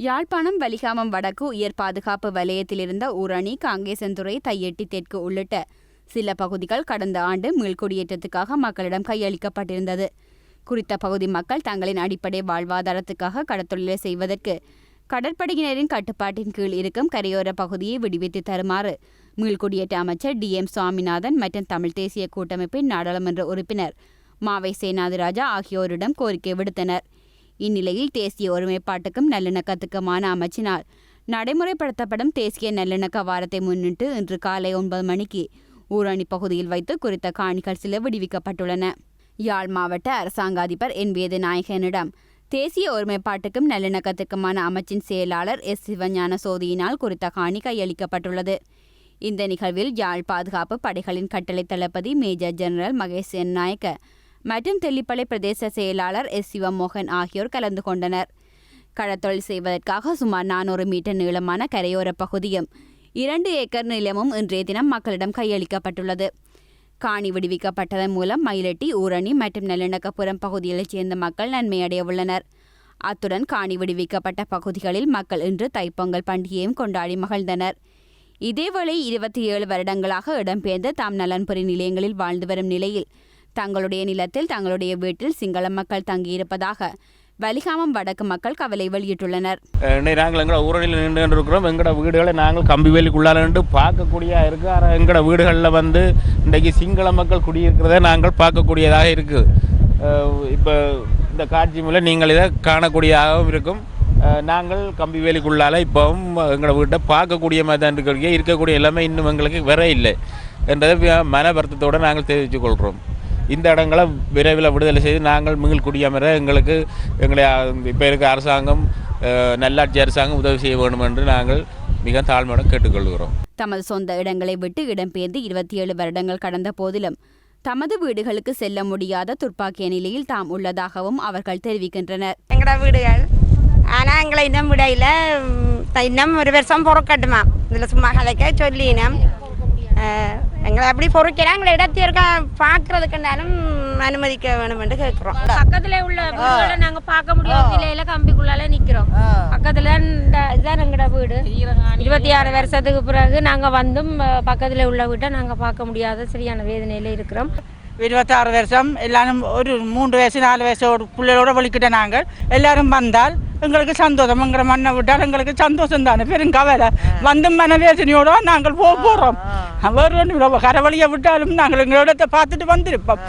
யாழ்ப்பாணம் வலிகாமம் வடக்கு உயர் பாதுகாப்பு வலயத்திலிருந்த ஊரணி காங்கேசன்துறை தையெட்டி தெற்கு உள்ளிட்ட சில பகுதிகள் கடந்த ஆண்டு மீள்குடியேற்றத்துக்காக மக்களிடம் கையளிக்கப்பட்டிருந்தது. குறித்த பகுதி மக்கள் தங்களின் அடிப்படை வாழ்வாதாரத்துக்காக கடற்தொழிலை செய்வதற்கு கடற்படையினரின் கட்டுப்பாட்டின் கீழ் இருக்கும் கரையோர பகுதியை விடுவித்து தருமாறு மீள்குடியேற்ற அமைச்சர் டி. எம். சுவாமிநாதன் மற்றும் தமிழ் தேசிய கூட்டமைப்பின் நாடாளுமன்ற உறுப்பினர் மாவை சேனாதிராஜா ஆகியோரிடம் கோரிக்கை விடுத்தனர். இந்நிலையில் தேசிய ஒருமைப்பாட்டுக்கும் நல்லிணக்கத்துக்குமான அமைச்சினால் நடைமுறைப்படுத்தப்படும் தேசிய நல்லிணக்க வாரத்தை முன்னிட்டு இன்று காலை ஒன்பது மணிக்கு ஊரணி பகுதியில் வைத்து குறித்த காணிகள் சில விடுவிக்கப்பட்டுள்ளன. யாழ் மாவட்ட அரசாங்க அதிபர் என். வேதநாயகனிடம் தேசிய ஒருமைப்பாட்டுக்கும் நல்லிணக்கத்துக்குமான அமைச்சின் செயலாளர் எஸ். சிவஞான சோதியினால் குறித்த காணி கையளிக்கப்பட்டுள்ளது இந்த நிகழ்வில் யாழ் பாதுகாப்பு படைகளின் கட்டளை தளபதி மேஜர் ஜெனரல் மகேஷ் நாயக்க மற்றும் தெல்லிப்பளை பிரதேச செயலாளர் எஸ் சிவமோகன் ஆகியோர் கலந்து கொண்டனர். கடத்தொழில் செய்வதற்காக சுமார் நானூறு மீட்டர் நீளமான கரையோர பகுதியும் இரண்டு ஏக்கர் நிலமும் இன்றைய தினம் மக்களிடம் கையளிக்கப்பட்டுள்ளது. காணி விடுவிக்கப்பட்டதன் மூலம் மயிலட்டி ஊரணி மற்றும் நல்லிணக்கப்புறம் பகுதிகளைச் சேர்ந்த மக்கள் நன்மையடைய உள்ளனர் அத்துடன் காணி விடுவிக்கப்பட்ட பகுதிகளில் மக்கள் இன்று தைப்பொங்கல் பண்டிகையும் கொண்டாடி மகிழ்ந்தனர். இதேவேளை இருபத்தி ஏழு வருடங்களாக இடம்பெயர்ந்த தாம் நலன்புரி நிலையங்களில் வாழ்ந்து வரும் நிலையில் தங்களுடைய நிலத்தில் தங்களுடைய வீட்டில் சிங்கள மக்கள் தங்கியிருப்பதாக வலிகாமம் வடக்கு மக்கள் கவலை வெளியிட்டுள்ளனர். நாங்கள் எங்களோட ஊரணியில் நின்று இருக்கிறோம் எங்களோட வீடுகளை நாங்கள் கம்பி வேலிக்குள்ளால நின்று பார்க்கக்கூடியதாக இருக்குது ஆனால் எங்களோட வீடுகளில் வந்து இன்றைக்கு சிங்கள மக்கள் குடியிருக்கிறத நாங்கள் பார்க்கக்கூடியதாக இருக்குது இப்போ இந்த காட்சி மூலம் நீங்கள் இதை காணக்கூடியதாகவும் இருக்கும். நாங்கள் கம்பி வேலிக்குள்ளால் இப்போவும் எங்களோட வீட்டை பார்க்கக்கூடிய மாதிரி தான் இருக்கிறீங்க இருக்கக்கூடிய எல்லாமே இன்னும் எங்களுக்கு வர இல்லை என்றதை மன வருத்தத்தோடு நாங்கள் தெரிவித்துக் கொள்கிறோம். இந்த இடங்களை விரைவில் விடுதலை செய்து நாங்கள் மீள் குடியமர எங்களுக்கு எங்களை இப்போ இருக்க அரசாங்கம் நல்லாட்சி அரசாங்கம் உதவி செய்ய வேண்டும் என்று நாங்கள் மிக தாழ்மையுடன் கேட்டுக்கொள்கிறோம். தமது சொந்த இடங்களை விட்டு இடம்பெயர்ந்து இருபத்தி ஏழு வருடங்கள் கடந்த போதிலும் தமது வீடுகளுக்கு செல்ல முடியாத துர்ப்பாக்கிய நிலையில் தாம் உள்ளதாகவும் அவர்கள் தெரிவிக்கின்றனர். எங்கட வீடுகள்? ஆனால் எங்களை இன்னும் விடையில இன்னும் ஒரு வருஷம் பொறுக்கட்டுமா? இதில் சும்மா கதைக்க சொல்லினோம். எங்களை அப்படி பொறுக்கலாம் எங்களை இடத்தை இருக்க பார்க்கறதுக்குனாலும் அனுமதிக்க வேணும் என்று கேட்குறோம். பக்கத்துல உள்ள நாங்க பார்க்க முடியாத நிலையில கம்பிக்குள்ளால நிக்கிறோம். பக்கத்துல இந்த இதுதான் எங்கட வீடு? இருபத்தி ஆறு வருஷத்துக்கு பிறகு நாங்க வந்தும் பக்கத்துல உள்ள வீட்டை நாங்க பார்க்க முடியாத சரியான வேதனையில இருக்கிறோம். இருபத்தாறு வருஷம் எல்லாரும் ஒரு மூன்று வயசு நாலு வயசு ஒரு பிள்ளைகளோட வலிக்கிட்ட நாங்கள். எல்லாரும் வந்தால் எங்களுக்கு சந்தோஷம். எங்களை மண்ணை விட்டால் எங்களுக்கு சந்தோஷம் தானே. பெரும் கவலை. வந்து மனவேதனையோட நாங்கள் போக போகிறோம் வேறு ஒன்றும் கரவழியை விட்டாலும் நாங்கள் எங்கள் இடத்தை பார்த்துட்டு வந்திருப்போம்.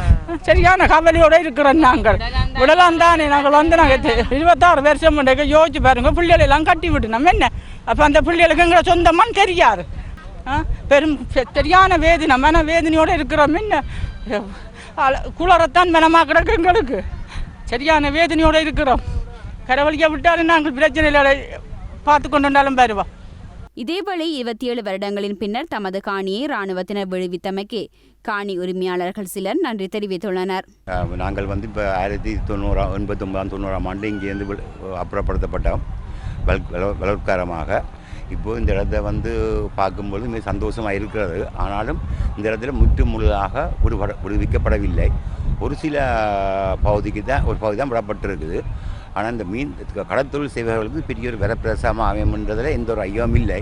சரியான கவலையோட இருக்கிறோம் நாங்கள். விடலாம் தானே நாங்கள் வந்து நாங்கள் இருபத்தாறு வருஷம் முன்னாடி யோசிச்சு பாருங்க பிள்ளைகளை எல்லாம் கட்டி விடணும். என்ன? அப்போ அந்த பிள்ளைகளுக்கு எங்களை சொந்தமான்னு தெரியாது. ஆ, பெரும் சரியான வேதனை மன வேதனையோடு இருக்கிறோம். என்ன? குளரத்தான் மனமாக கிடக்கு எங்களுக்கு. சரியான வேதனையோடு இருக்கிறோம். கடவுளிக்க விட்டாலும் நாங்கள் பிரச்சனைகளை பார்த்து கொண்டு வந்தாலும் வருவோம் இதேவேளை இருபத்தி ஏழு வருடங்களின் பின்னர் தமது காணியை இராணுவத்தினர் விடுவித்தமைக்கு காணி உரிமையாளர்கள் சிலர் நன்றி தெரிவித்துள்ளனர். நாங்கள் வந்து இப்போ ஆயிரத்தி தொண்ணூறாம் எண்பத்தொம்பதாம் தொண்ணூறாம் ஆண்டு இங்கேருந்து அப்புறப்படுத்தப்பட்டோம். பலாத்காரமாக இப்போது இந்த இடத்த வந்து பார்க்கும்போது மிக சந்தோஷமாக இருக்கிறது. ஆனாலும் இந்த இடத்துல முற்று முழுதாக விடுபட விடுவிக்கப்படவில்லை. ஒரு சில பகுதிக்கு தான் ஒரு பகுதி தான் விடப்பட்டிருக்குது. ஆனால் இந்த மீன் கடத்தொழில் செய்பவர்களுக்கு பெரிய ஒரு வரப்பிரசாமம் அமையும்ன்றதில் எந்த ஒரு ஐயமும் இல்லை.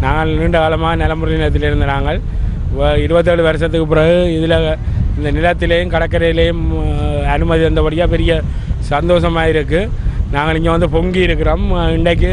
நாங்கள் நீண்ட காலமாக நிலமுறை நிலத்தில் இருந்த நாங்கள் இருபத்தேழு வருஷத்துக்கு பிறகு இதில் இந்த நிலத்திலேயும் கடற்கரையிலேயும் அனுமதி வந்தபடியாக பெரிய சந்தோஷமாக இருக்குது நாங்கள் இங்கே வந்து பொங்கி இருக்கிறோம். இன்றைக்கு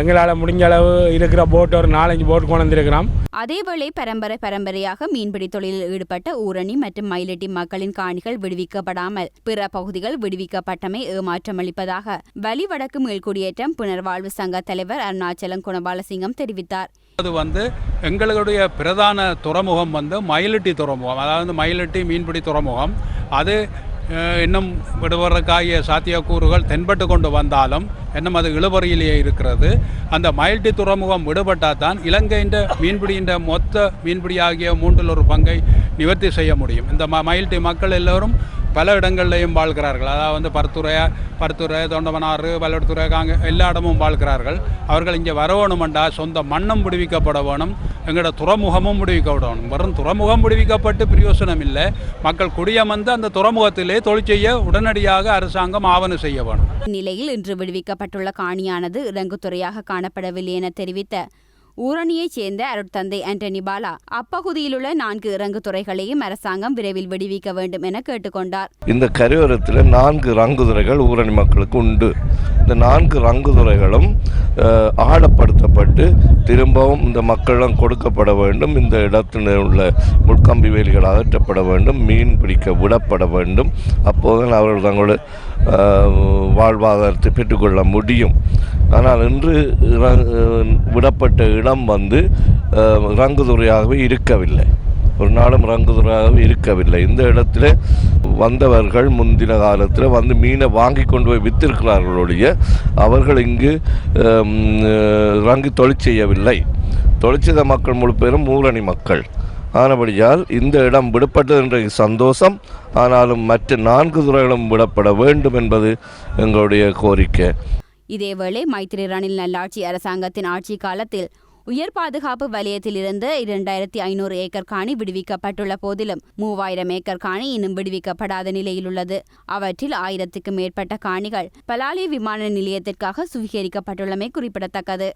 எங்களால் முடிஞ்ச அளவு இருக்கிற போட் ஒரு நாலஞ்சு போட் கொண்டு வந்திருக்கிறோம். அதேவேளை பரம்பரை பரம்பரையாக மீன்பிடி தொழிலில் ஈடுபட்ட ஊரணி மற்றும் மயிலட்டி மக்களின் காணிகள் விடுவிக்கப்படாமல் பிற பகுதிகள் விடுவிக்கப்பட்டமை ஏமாற்றமளிப்பதாக வலி வடக்கு மீள்குடியேற்றம் புனர்வாழ்வு சங்க தலைவர் அருணாச்சலம் குணபாலசிங்கம் தெரிவித்தார். அது வந்து எங்களுடைய பிரதான துறைமுகம் வந்து மயிலட்டி துறைமுகம் அதாவது மயிலட்டி மீன்பிடி துறைமுகம். அது இன்னும் விடுவதற்காகிய சாத்தியக்கூறுகள் தென்பட்டு கொண்டு வந்தாலும் இன்னும் அது இழுபறியிலேயே இருக்கிறது. அந்த மயில்ட்டி துறைமுகம் விடுபட்டால் தான் இலங்கையின் மீன்பிடியின் மொத்த மீன்பிடி ஆகிய மூன்றில் ஒரு பங்கை நிவர்த்தி செய்ய முடியும். இந்த ம மயில்ட்டி மக்கள் எல்லோரும் பல இடங்கள்லையும் வாழ்கிறார்கள். அதாவது வந்து பருத்துறை பருத்துறை தொண்டமனாறு வல்லத்துறை காங்க எல்லா இடமும் வாழ்கிறார்கள். அவர்கள் இங்கே வரவேணுமெண்டா சொந்த மண்ணும் விடுவிக்கப்பட வேணும் எங்களோட துறைமுகமும் விடுவிக்கப்படணும் வெறும் துறைமுகம் விடுவிக்கப்பட்டு பிரயோசனம் இல்லை. மக்கள் குடியமர்ந்து அந்த துறைமுகத்திலே தொழில் செய்ய உடனடியாக அரசாங்கம் ஆவணம் செய்ய வேணும். இந்நிலையில் இன்று விடுவிக்கப்பட்டுள்ள காணியானது இறங்குத்துறையாக காணப்படவில்லை என தெரிவித்த ஊரணியைச் சேர்ந்த அருட்தந்தை ஆண்டனி பாலா அப்பகுதியிலுள்ள நான்கு இறங்கு துறைகளையும் அரசாங்கம் விரைவில் விடுவிக்க வேண்டும் என கேட்டுக்கொண்டார். இந்த கரையோரத்தில் நான்கு ரங்குதுறைகள் ஊரணி மக்களுக்கு உண்டு. இந்த நான்கு ரங்குதுறைகளும் ஆழப்படுத்தப்பட்டு திரும்பவும் இந்த மக்களிடம் கொடுக்கப்பட வேண்டும் இந்த இடத்தில் உள்ள முட்கம்பி வேலிகள் அகற்றப்பட வேண்டும் மீன் பிடிக்க விடப்பட வேண்டும். அப்போதுதான் அவர்கள் தங்களோட வாழ்வாதாரத்தை பெற்றுக்கொள்ள முடியும். ஆனால் இன்று விடப்பட்ட இடம் வந்து ரங்குதுறையாகவே இருக்கவில்லை. ஒரு நாளும் இறங்குதலாகவும் இருக்கவில்லை. இந்த இடத்துல வந்தவர்கள் முந்தின காலத்தில் வந்து மீனை வாங்கி கொண்டு போய் வித்திருக்கிறார்கள் அவர்கள் இங்கு இறங்கி ரங்கு தொழில் செய்யவில்லை. தொழிற்சித மக்கள் முழு பேரும் ஊரணி மக்கள். ஆனபடியால் இந்த இடம் விடப்பட்டது என்ற சந்தோஷம் ஆனாலும் மற்ற நான்கு துறைகளும் விடப்பட வேண்டும் என்பது எங்களுடைய கோரிக்கை. இதேவேளை மைத்திரி ரணில் நல்லாட்சி அரசாங்கத்தின் ஆட்சி காலத்தில் உயர் பாதுகாப்பு வலயத்திலிருந்து இரண்டாயிரத்தி ஐநூறு ஏக்கர் காணி விடுவிக்கப்பட்டுள்ள போதிலும் மூவாயிரம் ஏக்கர் காணி இன்னும் விடுவிக்கப்படாத நிலையில் உள்ளது. அவற்றில் ஆயிரத்துக்கும் மேற்பட்ட காணிகள் பலாலி விமான நிலையத்திற்காக சுவீகரிக்கப்பட்டுள்ளமை குறிப்பிடத்தக்கது.